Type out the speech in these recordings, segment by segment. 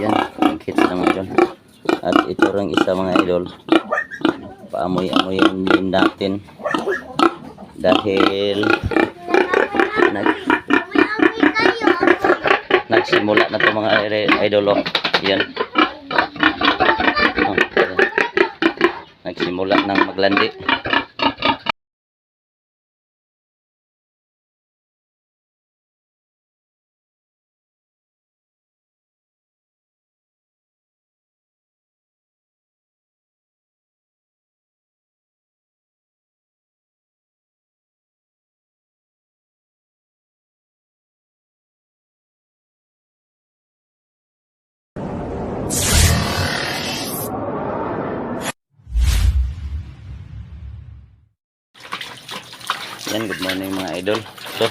Yan, hits ng idol. At ito rin isa mga idol. Paamoy-amoyin din natin. Dahil nag, nagsimula na to mga idol. Oh. Yan. Oh, yan. Nagsimula ng maglandi. Yan, good morning mga idol. So,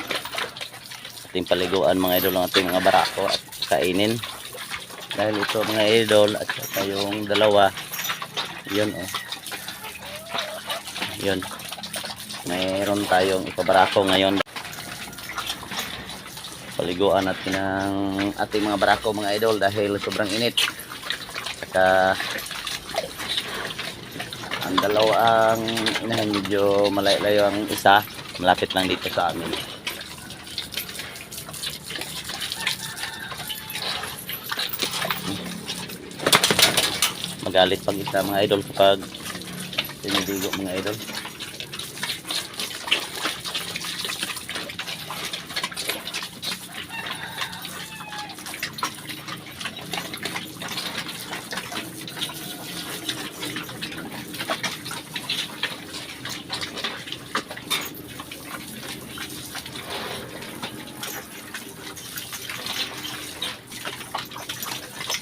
ating paliguan mga idol ang ating mga barako at kainin. Dahil ito mga idol at saka yung dalawa, yun oh. Yun. Mayroon tayong ipabarako ngayon. Paliguan natin ang ating mga barako mga idol dahil sobrang init. Saka ang dalawa ang inahin medyo malayo ang isa malapit lang dito sa amin. Magalit pag isa mga idol kapag tinidigo mga idol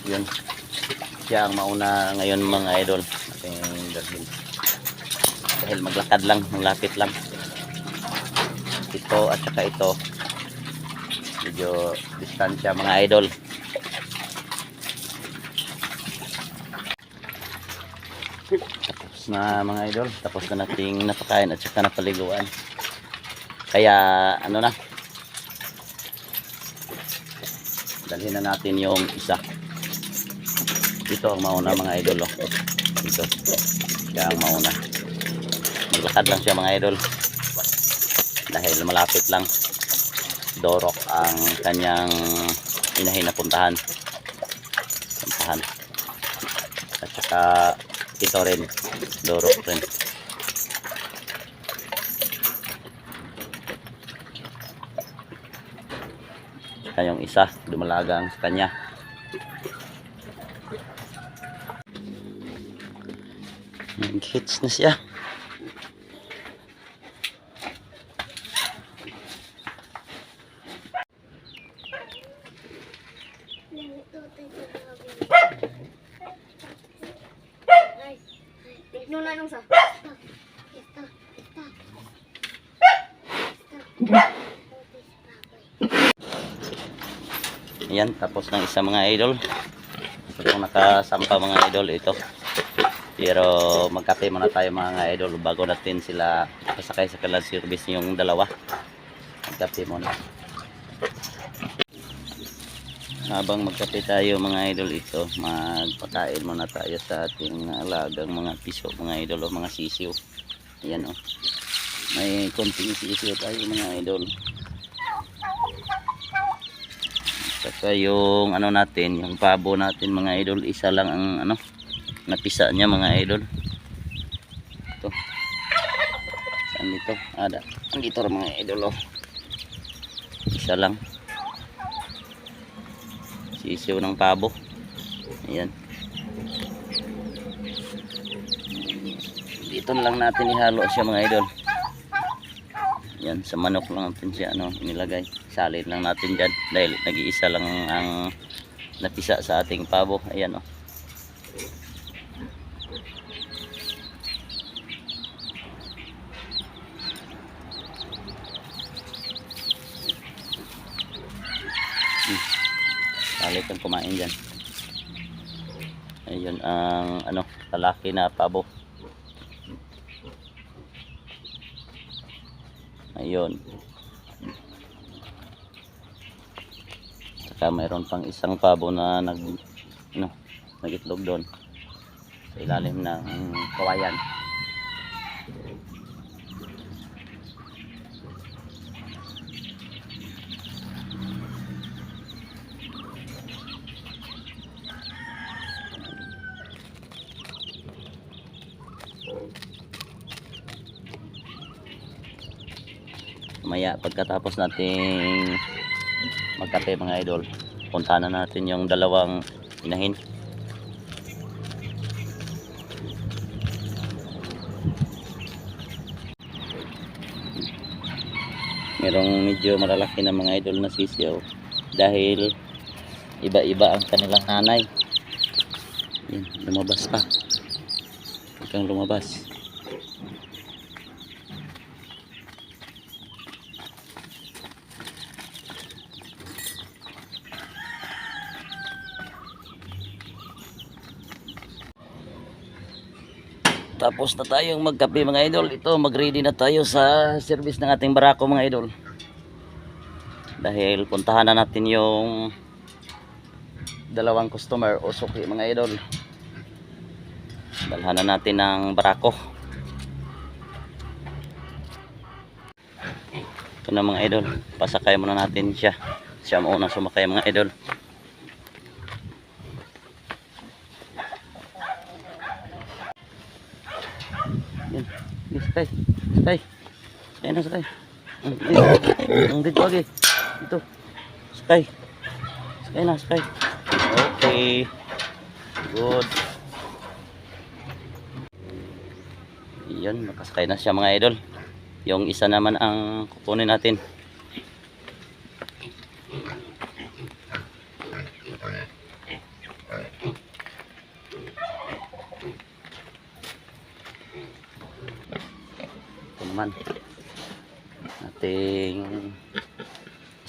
yun. Siya ang mauna ngayon mga idol. Ating dalhin. Dahil maglakad lang malapit lang. Ito at saka ito. Medyo distansya mga idol. Tapos na mga idol. Tapos na nating napakain at saka napaliguan kaya ano na? Dalhin na natin yung isa dito ang mauna mga idol oh. dito. Siya ang mauna. Maglakad lang siya mga idol. Dahil malapit lang. Dorok ang kanyang inahin na puntahan. Puntahan. At saka ito rin. Dorok rin. Kayong isa dumalagang sa kanya Nag-hits na siya. Ayan, tapos ng isa mga idol. Itong nakasampa mga idol ito. Pero magkape muna tayo mga idol bago natin sila pasakay sa kalan service yung dalawa. Magkape muna. Habang magkape tayo mga idol ito, magpakain muna tayo sa ating alagang mga piso mga idol o mga sisiw. Ayan o. May konting sisiw tayo mga idol. Saka yung ano natin, yung pabo natin mga idol, isa lang ang ano, napisa niya mga idol. Ito. Saan dito? Ada. Andito rin mga idol oh. Isa lang. Sisiw ng pabo. Ayan. Dito lang natin ihalo siya mga idol. Yan, sa manok lang natin siya ano, inilagay. Salin lang natin dyan dahil nag-iisa lang ang napisa sa ating pabo. Ayan oh. Salit ang kumain dyan. Ayun ang ano, lalaki na pabo. Ayun. Saka mayroon pang isang pabo na nag ano, nagitlog doon sa ilalim ng kawayan. Maya pagkatapos nating magkape mga idol, puntahan na natin yung dalawang inahin. Merong medyo malalaki na mga idol na sisiyaw dahil iba-iba ang kanilang nanay. Yan, lumabas pa. Huwag lumabas. Tapos na tayong magkape mga idol. Ito, mag-ready na tayo sa service ng ating barako mga idol. Dahil puntahan na natin yung dalawang customer o suki mga idol. Dalhan na natin ng barako. Ito na mga idol. Pasakay muna natin siya. Siya muna sumakay mga idol. Sakay. Sakay. Sakay na, sakay. Ang dito. Lagi. Dito. Sakay. Sakay na, sakay. Okay. Good. Yan, nakasakay na siya mga idol. Yung isa naman ang kukunin natin. Ito naman. Ating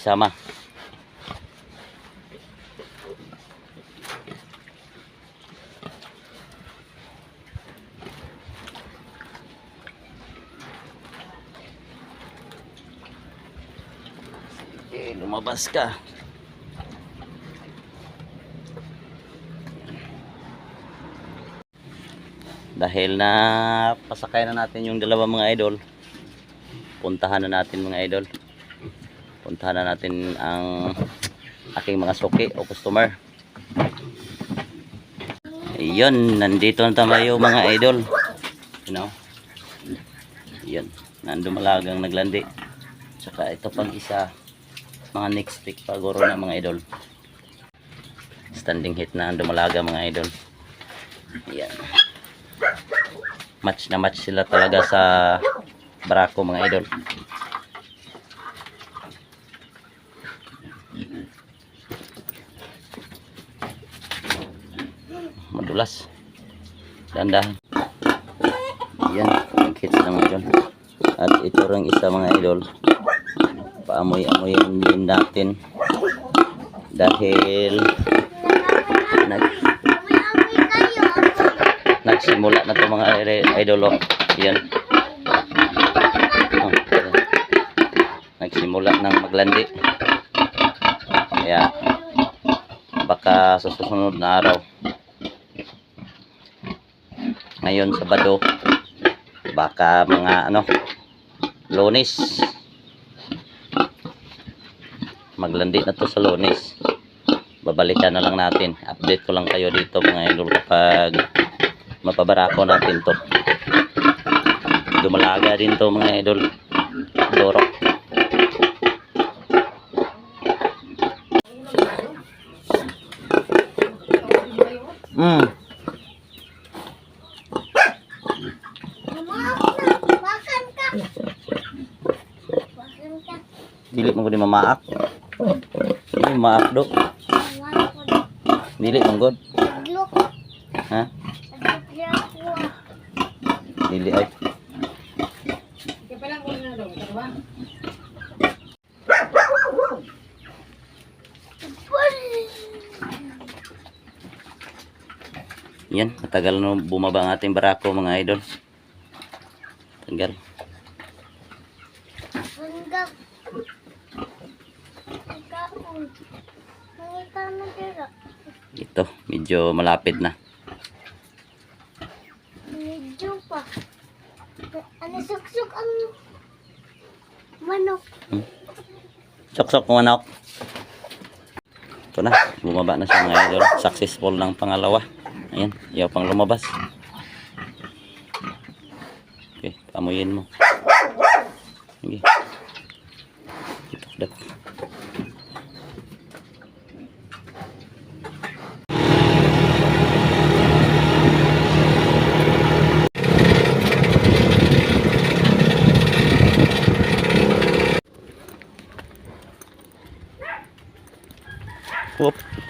isama. Eh, lumabas ka. Dahil na pasakay na natin yung dalawa mga idol, puntahan na natin mga idol. Puntahan na natin ang aking mga suki o customer. Ayun, nandito na tayo mga idol. You know? Ayun, nandumalagang naglandi. Tsaka ito pang isa, mga next week pa guro na mga idol. Standing hit na ang dumalaga mga idol. Ayan. Match na match sila talaga sa barako mga idol. Madulas. Dandahan. Yan, hits na mga idol. At ito rin isa mga idol. Paamoy-amoyin din natin. Dahil nag nagsimula na to mga idol oh. Yan. Oh. Nagsimula ng maglandi. Kaya baka sa susunod na araw ngayon Sabado. Baka mga ano lunes. Maglandi na to sa lunes. Babalikan na lang natin. Update ko lang kayo dito mga idol kapag mapabarako natin to. Dumalaga din to mga idol. Dorok mm. Makan ka. Makan ka. Maak. Do Makan ko na. dili mong god Naglok. ha dili ay yan matagal no bumaba ang ating barako mga idol. Tagal Hanggang. Hanggang. Hanggang mo dira. ito ito medyo malapit na Medyo pa. Ano suksok ang manok. Sok-sok manok. Ito na, bumaba na siya mga idol. Successful ng pangalawa. Ayan, yaw pang lumabas. Okay, pamuyin mo.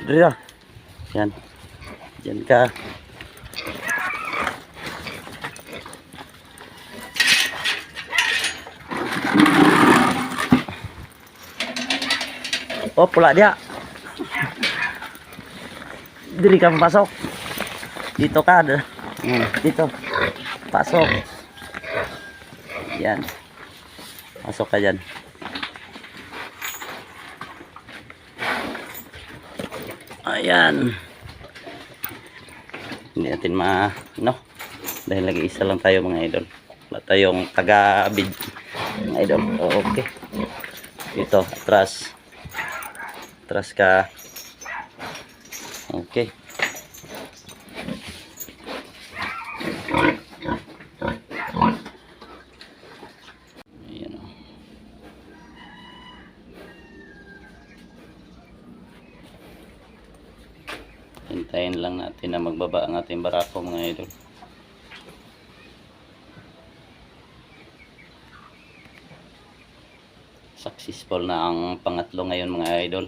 Dito na. Yan. Yan ka. Oh, pula dia. Dili ka papasok. Dito ka. d- Hmm, dito. Pasok. Yan. Pasok ka dyan. Ayan. Hindi natin ma... No. Dahil lagi isa lang tayo mga idol. Wala tayong taga-bid. Mga idol. Okay. Ito, atras. Atras ka. Okay. Ayan o. Hintayin lang natin na magbaba ang ating barako mga idol. Successful na ang pangatlo ngayon mga idol.